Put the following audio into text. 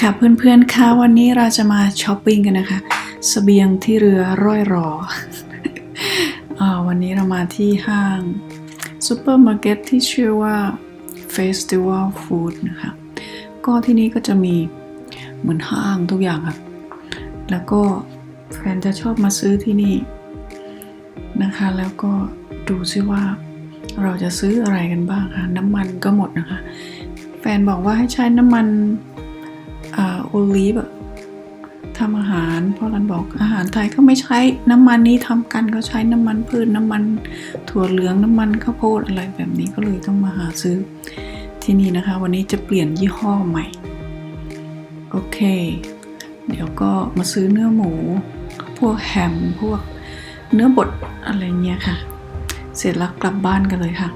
ค่ะเพื่อนๆค่ะวันนี้เราจะมาช้อปปิ้งกันนะคะสเสบียงที่เรือร่อยรอวันนี้เรามาที่ห้างซูเปอร์มาร์เก็ตที่ชื่อว่า Festival Food นะคะ ก็ที่นี่ก็จะมีเหมือนห้างทุกอย่างค่ะแล้วก็แฟนจะชอบมาซื้อที่นี่นะคะ แล้วก็ดูซิว่าเราจะซื้ออะไรกันบ้างค่ะ น้ำมันก็หมดนะคะ แฟนบอกว่าให้ใช้น้ำมัน โอลีฟทำอาหารเพราะรันบอกอาหารไทยเขาไม่ใช้น้ำมันนี้ทำกันเขาใช้น้ำมันพืชน้ำมันถั่วเหลืองน้ำมันข้าวโพดอะไรแบบนี้ก็เลยต้องมาหาซื้อที่นี่นะคะ วันนี้จะเปลี่ยนยี่ห้อใหม่ โอเค เดี๋ยวก็มาซื้อเนื้อหมู พวกแฮมพวกเนื้อบดอะไรเงี้ยค่ะ เสร็จแล้วกลับบ้านกันเลยค่ะ